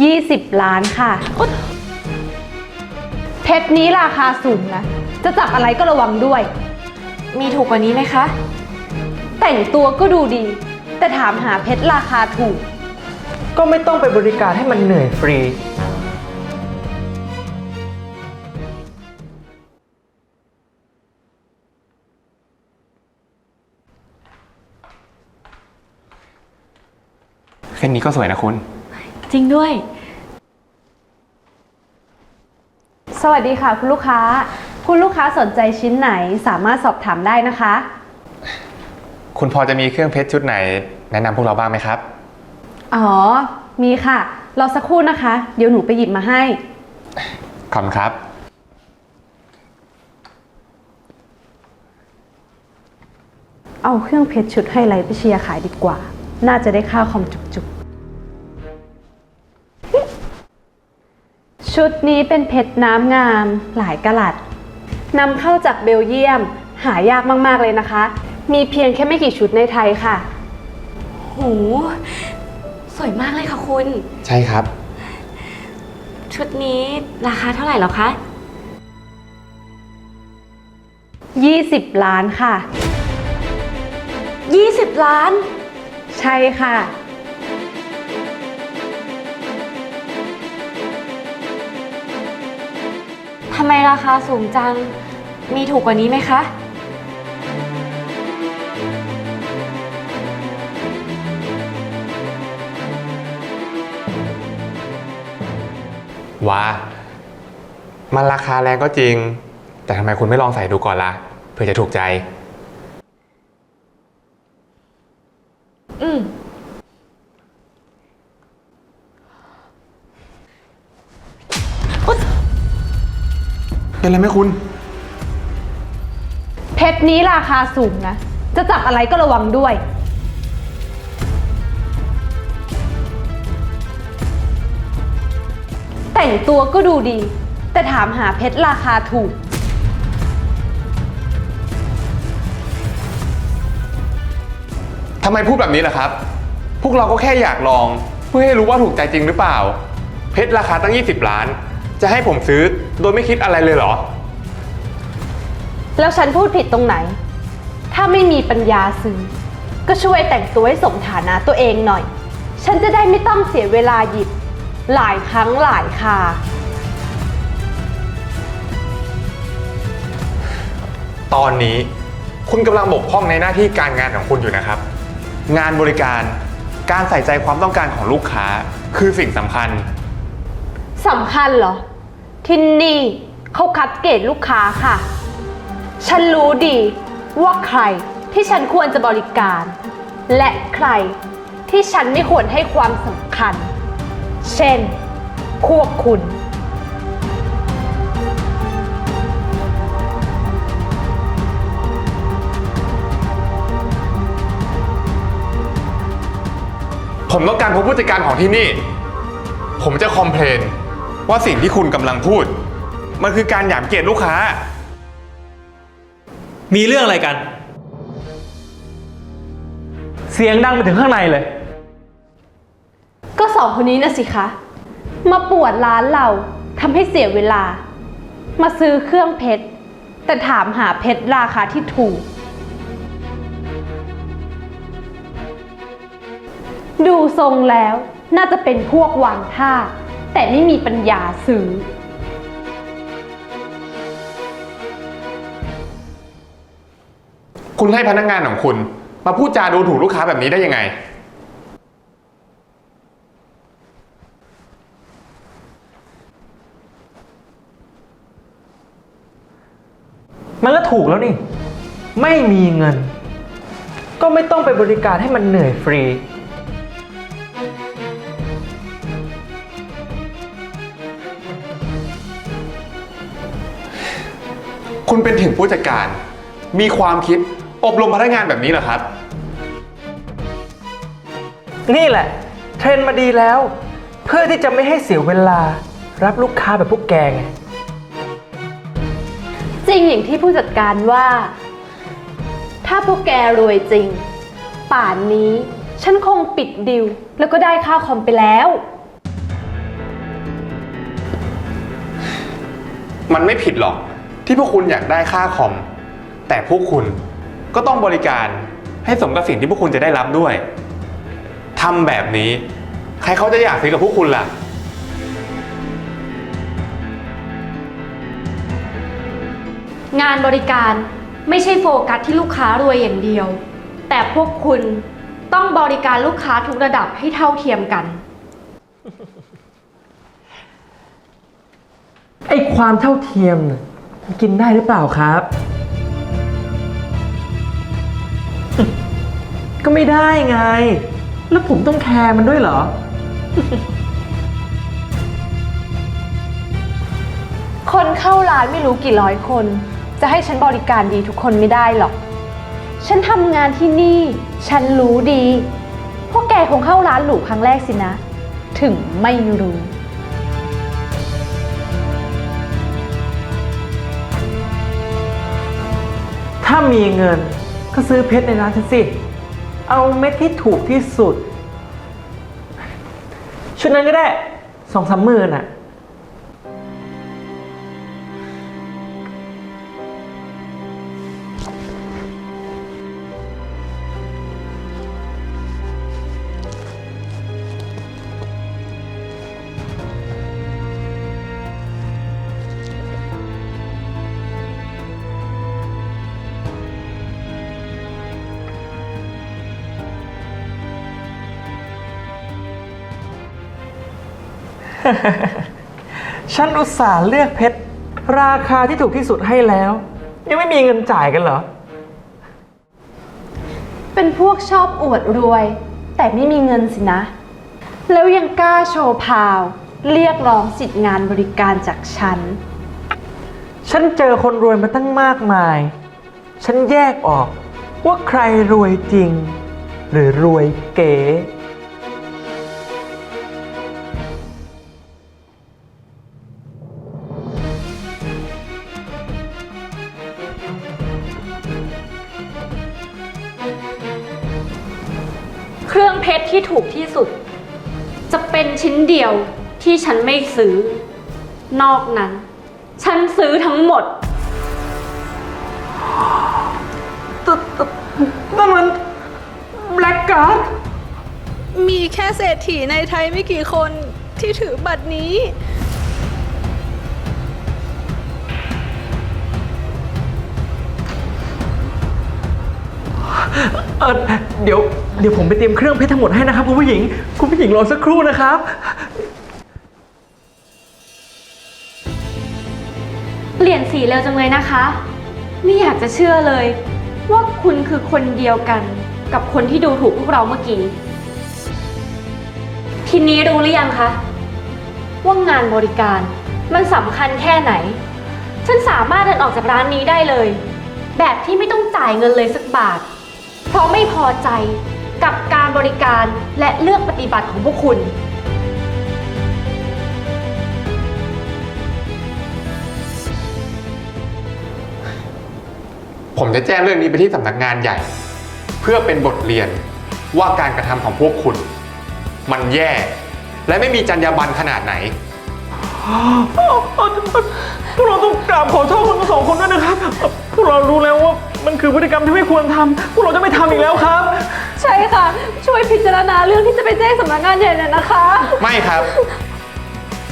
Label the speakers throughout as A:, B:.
A: 20 ล้านค่ะเพชรนี้ราคาสูงนะ จะจับอะไรก็ระวังด้วย
B: มีถูกกว่านี้ไหมคะ
A: แต่งตัวก็ดูดี แต่ถามหาเพชรราคาถูก
C: ก็ไม่ต้องไปบริการให้มันเหนื่อยฟรี
D: เส้นนี้ก็สวยนะคุณ
B: จริงด้วย
A: สวัสดีค่ะ คุณลูกค้า คุณลูกค้าสนใจชิ้นไหนสามารถสอบถามได้นะคะ
D: คุณพอจะมีเครื่องเพชรชุดไหน แนะนำพวกเราบ้างไหมครับ
A: อ๋อ มีค่ะ รอสักครู่นะคะ เดี๋ยวหนูไปหยิบมาให้
D: ขอบคุณครับ
A: เอาเครื่องเพชรชุดไฮไลท์ไปเชียร์ขายดีกว่า น่าจะได้ค่าคอมจุกๆ ชุดนี้เป็นเพชรน้ำงามหลายกะลัดนำเข้าจากเบลเยียม หายากมากๆเลยนะคะ มีเพียงแค่ไม่กี่ชุดในไทยค่ะ
B: โห สวยมากเลยค่ะคุณ
D: ใช่ครับ
B: ชุดนี้ราคาเท่าไหร่แล้วคะ
A: 20 ล้านค่ะ
B: 20 ล้าน
A: ใช่ค่ะำ
B: ไมราคาสูงจัง มีถูกกว่านี้ไหมคะ
D: ว้า มันราคาแรงก็จริง แต่ทำไมคุณไม่ลองใส่ดูก่อนล่ะ เพื่อจะถูกใจ
B: อืม
D: เป็นไรไหมคุณ
A: เพชรนี้ราคาสูงนะ จะจับอะไรก็ระวังด้วย แต่งตัวก็ดูดี แต่ถามหาเพชรราคาถูก
D: ทำไมพูดแบบนี้ล่ะครับ พวกเราก็แค่อยากลอง เพื่อให้รู้ว่าถูกใจจริงหรือเปล่า เพชรราคาตั้ง 20 ล้าน จะให้ผมซื้อโดยไม่คิดอะไรเลยเหรอ
A: แล้วฉันพูดผิดตรงไหน ถ้าไม่มีปัญญาซื้อ ก็ช่วยแต่งตัวให้สมฐานะตัวเองหน่อย ฉันจะได้ไม่ต้องเสียเวลาหยิบ หลายครั้งหลายคา
D: ตอนนี้คุณกำลังบกพร่องในหน้าที่การงานของคุณอยู่นะครับ งานบริการการใส่ใจความต้องการของลูกค้า คือสิ่งสำคัญ
A: สำคัญเหรอ ที่นี่เขาคัดเกรดลูกค้าค่ะ ฉันรู้ดีว่าใครที่ฉันควรจะบริการ และใครที่ฉันไม่ควรให้ความสำคัญ เช่น พวกคุณ
D: ผมต้องการพบผู้จัดการของที่นี่ ผมจะคอมเพลน ว่าสิ่งที่คุณกำลังพูด มันคือการหยามเกียรติลูกค้า
C: มีเรื่องอะไรกัน เสียงดังไปถึงข้างในเลย
A: ก็สองคนนี้นะสิคะ มาปวดร้านเราทำให้เสียเวลา มาซื้อเครื่องเพชร แต่ถามหาเพชรราคาที่ถูก ดูทรงแล้วน่าจะเป็นพวกวางท่า แต่ไม่มีปัญญาซื้อ
D: คุณให้พนักงานของคุณ มาพูดจาดูถูกลูกค้าแบบนี้ได้ยังไง
C: มันก็ถูกแล้วนี่ ไม่มีเงิน ก็ไม่ต้องไปบริการให้มันเหนื่อยฟรี
D: คุณเป็นถึงผู้จัดการ มีความคิดอบรมพนักงานแบบนี้เหรอครับ
C: นี่แหละ เทรนมาดีแล้ว เพื่อที่จะไม่ให้เสียเวลา รับลูกค้าแบบพวกแกง
A: จริงอย่างที่ผู้จัดการว่า ถ้าพวกแกรวยจริง ป่านนี้ ฉันคงปิดดิว แล้วก็ได้ค่าคอมไปแล้ว
D: มันไม่ผิดหรอก ที่พวกคุณอยากได้ค่าคอม แต่พวกคุณก็ต้องบริการให้สมกับสิ่งที่พวกคุณจะได้รับด้วยทำแบบนี้ ใครเขาจะอยากซื้อกับพวกคุณล่ะ
B: งานบริการไม่ใช่โฟกัสที่ลูกค้ารวยอย่างเดียว แต่พวกคุณต้องบริการลูกค้าทุกระดับให้เท่าเทียมกัน
C: ไอ้ความเท่าเทียมน่ะมัน กินได้หรือเปล่าครับ ก็ไม่ได้ไง แล้วผมต้องแคร์มันด้วยเหรอ
A: คนเข้าร้านไม่รู้กี่ร้อยคน จะให้ฉันบริการดีทุกคนไม่ได้หรอก ฉันทำงานที่นี่ ฉันรู้ดี พวกแกคงเข้าร้านหรูครั้งแรกสินะ ถึงไม่รู้
C: ถ้ามีเงินก็ซื้อเพชรในร้านฉันสิ เอาเม็ดที่ถูกที่สุด ชุดนั้นก็ได้สองสามหมื่นอะ ฉันอุตส่าห์เลือกเพชร ราคาที่ถูกที่สุดให้แล้ว ยังไม่มีเงินจ่ายกันเหรอ
A: เป็นพวกชอบอวดรวย แต่ไม่มีเงินสินะ แล้วยังกล้าโชว์พาว เรียกร้องสิทธิงานบริการจากฉัน
C: ฉันเจอคนรวยมาตั้งมากมาย ฉันแยกออกว่าใครรวยจริง หรือรวยเก๋
B: ฉันไม่ซื้อ นอกนั้น ฉันซื้อทั้งหมด
C: นั่นมันแบล็กการ์ด
E: มีแค่เศรษฐีในไทยไม่กี่คนที่ถือบัตรนี้
C: เออเดี๋ยวเดี๋ยวผมไปเตรียมเครื่องเพชรทั้งหมดให้นะครับคุณผู้หญิง คุณผู้หญิงรอสักครู่นะครับ
B: เปลี่ยนสีเร็วจังเลยนะคะ ไม่อยากจะเชื่อเลย ว่าคุณคือคนเดียวกันกับคนที่ดูถูกพวกเราเมื่อกี้ ทีนี้รู้หรือยังคะ ว่างานบริการมันสำคัญแค่ไหน ฉันสามารถเดินออกจากร้านนี้ได้เลย แบบที่ไม่ต้องจ่ายเงินเลยสักบาท เพราะไม่พอใจกับการบริการและเลือกปฏิบัติของพวกคุณ
D: ผมจะแจ้งเรื่องนี้ไปที่สำนักงานใหญ่ เพื่อเป็นบทเรียนว่าการกระทำของพวกคุณ มันแย่ และไม่มีจรรยาบรรณขนาดไหน
C: พวกเราต้องกราบขอโทษคุณทั้งสองคนด้วยนะครับ พวกเรารู้แล้วว่ามันคือพฤติกรรมที่ไม่ควรทำพวกเราจะไม่ทำอีกแล้วครับ
A: ใช่ค่ะ ช่วยพิจารณาเรื่องที่จะไปแจ้งสำนักงานใหญ่หน่อยนะคะ
D: ไม่ครับ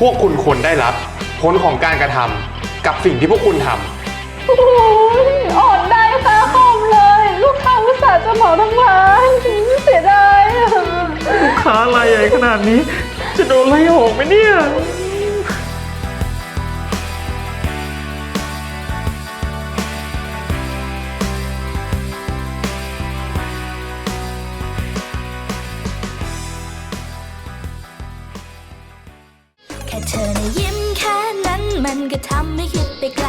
D: พวกคุณควรได้รับ ผลของการกระทำกับสิ่งที่พวกคุณทำ
A: โอ้ย จะเหมาทั้งร้านเสียดายอะ
C: ลูกค้ารายใหญ่ขนาดนี้ จะโดนไล่ออกไหมเนี่ย
F: แค่เธอนะยิ้มแค่นั้นมันก็ทำให้คิดไปไกล